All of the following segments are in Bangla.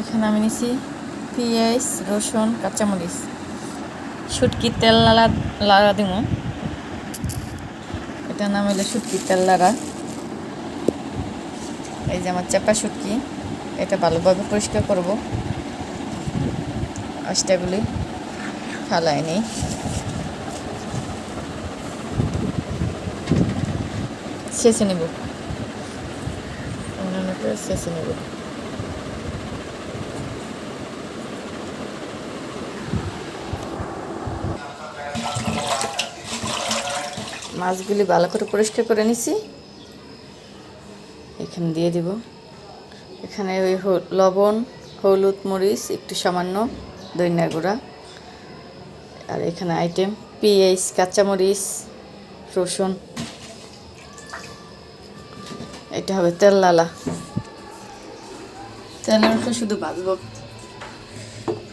এখানে আমি নিছি পেঁয়াজ, রসুন, কাঁচামরিচ। শুটকির তেল লালা লাড়া দিব এটা নাম হলো শুটকির তেল লাড়া এই যে আমার চাপা শুটকি, এটা ভালোভাবে পরিষ্কার করব। আষ্টাগুলি ফালাই নিই। শেষে নেব। অন্যান্য শেষে নেব। মাছগুলি ভালো করে পরিষ্কার করে নিছি। এখানে দিয়ে দিব। এখানে ওই লবণ, হলুদ, মরিচ, একটু সামান্য দইনা গুঁড়া। আর এখানে আইটেম পেঁয়াজ, কাঁচামরিচ, রসুন। এটা হবে তেল লালা তেল উপরে শুধু ভাজবো।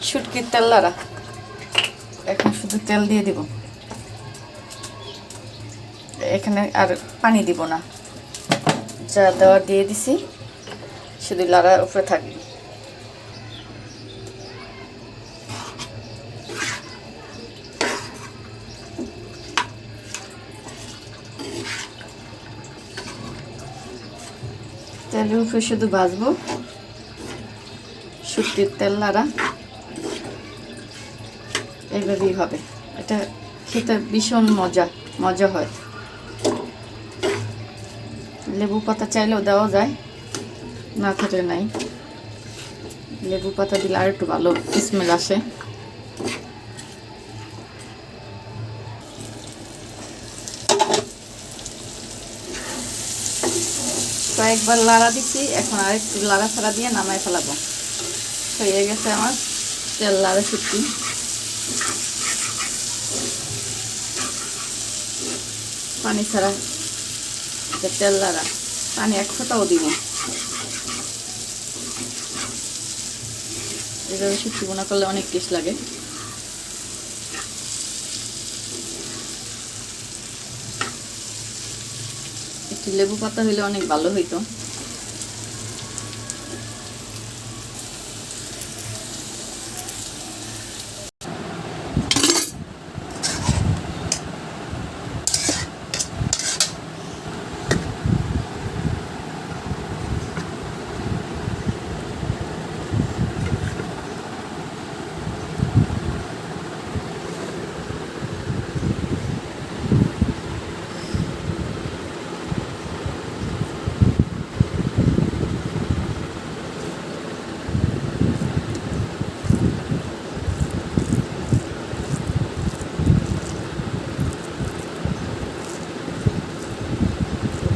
শুটকির তেল লাড়া এখন শুধু তেল দিয়ে দিব। এখানে আর পানি দিব না। যা দেওয়ার দিয়ে দিছি, শুধু লাড়ার উপরে থাকবে। তেলের উপরে শুধু ভাজবো। শুটকির তেল লাড়া এইভাবেই হবে। এটা খেতে ভীষণ মজা মজা হয়। লেবু পাতা চাইলেও দেওয়া যায়। না থাকলে নাই। লেবু পাতা দিলে আর একটু ভালো স্মেল আসে। কয়েকবার লাড়া দিচ্ছি, এখন আর একটু লাড়া ছাড়া দিয়ে নামায় ফেলাবো। হয়ে গেছে আমার তেল লাড়া শুটকি। পানি ছাড়া তেল লাগা পানি এক ফোটাও দিব এভাবে শুক্তি বোনা করলে অনেক টেস্ট লাগে। একটু লেবু পাতা হইলে অনেক ভালো হইতো।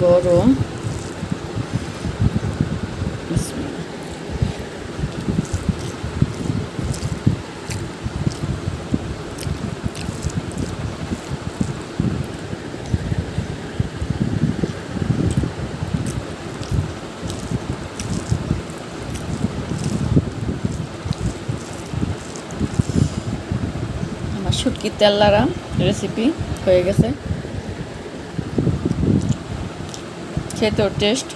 গরম। শুটকির তেল লাড়া রেসিপি হয়ে গেছে। খেতেও টেস্ট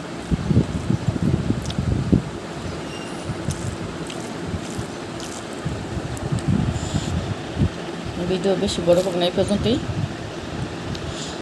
ভিডিও বেশি বড় করব না এই পর্যন্তই।